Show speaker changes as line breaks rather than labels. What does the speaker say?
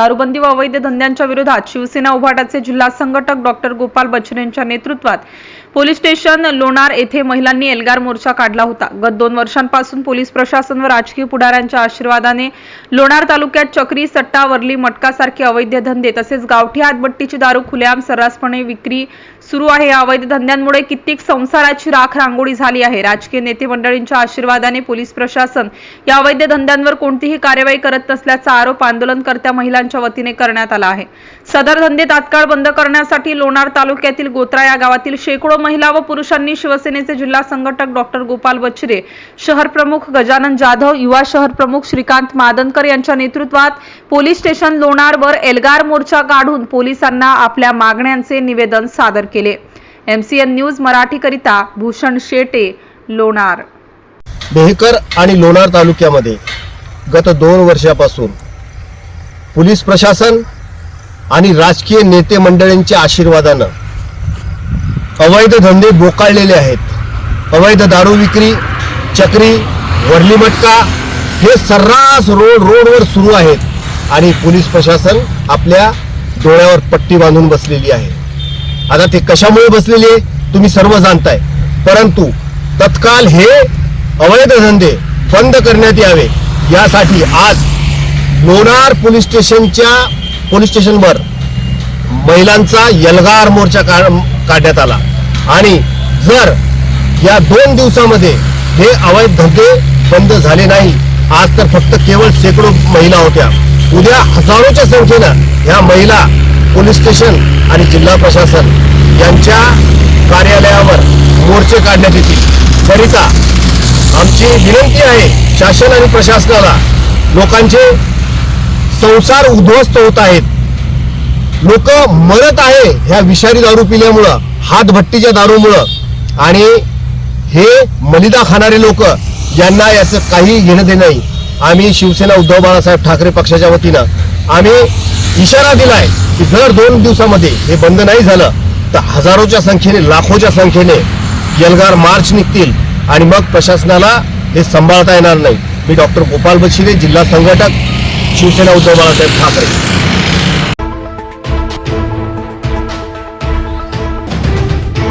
दारूबंदी व अवैध धंद्यांच्या विरोधात शिवसेना उभाटाचे जिल्हा संघटक डॉक्टर गोपाल बच्छर यांच्या नेतृत्वात पोलीस स्टेशन लोणार येथे महिलांनी एल्गार मोर्चा काढला होता. गत दोन वर्षांपासून पोलीस प्रशासन व राजकीय पुढाऱ्यांच्या आशीर्वादाने लोणार तालुक्यात चक्री सट्टा वरली मटकासारखे अवैध धंदे तसेच गावठी हातबट्टीची दारू खुलेआम सर्रासपणे विक्री सुरू आहे. या अवैध धंद्यांमुळे कित्येक संसाराची राख रांगोळी झाली आहे. राजकीय नेते मंडळींच्या आशीर्वादाने पोलीस प्रशासन या अवैध धंद्यांवर कोणतीही कार्यवाही करत नसल्याचा आरोप आंदोलनकर्त्या महिलांच्या वतीने करण्यात आला आहे. सदर धंदे तात्काळ बंद करण्यासाठी लोणार तालुक्यातील गोत्रा या गावातील शेकडो महिला व पुरुषांनी शिवसेनेचे जिल्हा संघटक डॉक्टर गोपाल बच्छरे शहर प्रमुख गजानन जाधव युवा शहर प्रमुख श्रीकांत मादनकर यांच्या नेतृत्वात पोलीस स्टेशन लोणारवर एल्गार मोर्चा काढून पोलिसांना आपल्या मागण्यांचे निवेदन सादर केले. एमसीएन न्यूज मराठीकरिता भूषण शेटे लोणार.
मेहकर आणि लोणार तालुक्यामध्ये गत दोन वर्षापासून पोलीस प्रशासन आणि राजकीय नेते मंडळींच्या आशीर्वादानं अवैध धंदे बोकाळलेले आहेत. अवैध दारू विक्री चक्री वरली मटका हे सर्रास रोड रोडवर सुरू आहेत आणि पोलीस प्रशासन आपल्या डोळ्यावर पट्टी बांधून बसलेली आहे. आता ते कशामुळे बसलेले आहे तुम्ही सर्व जाणताय. परंतु तत्काल हे अवैध धंदे बंद करण्यात यावे. यासाठी आज लोणार पोलीस स्टेशनच्या पोलीस स्टेशनवर महिलांचा यलगार मोर्चा काढण्यात आला. आणि जर या दोन दिवसामध्ये हे अवैध धंदे बंद झाले नाही आज तर फक्त केवळ शेकडो महिला होत्या. उद्या हजारोच्या संख्येनं ह्या महिला पोलीस स्टेशन आणि जिल्हा प्रशासन यांच्या कार्यालयावर मोर्चे काढण्यात येतील. करिता आमची विनंती आहे शासन आणि प्रशासनाला लोकांचे संसार उद्ध्वस्त होत आहेत. लोक मरत आहे ह्या विषारी दारू पिल्यामुळं हातभट्टीच्या दारूमुळं. आणि हे मलिदा खाणारे लोक यांना याचं काही घेणं देणं नाही. आम्ही शिवसेना उद्धव बाळासाहेब ठाकरे पक्षाच्या वतीनं आम्ही इशारा दिलाय की जर दोन दिवसामध्ये हे बंद नाही झालं तर हजारोच्या संख्येने लाखोच्या संख्येने यलगार मार्च निघतील आणि मग प्रशासनाला हे सांभाळता येणार नाही. मी डॉक्टर गोपाल बशिरे जिल्हा संघटक शिवसेना उद्धव बाळासाहेब ठाकरे.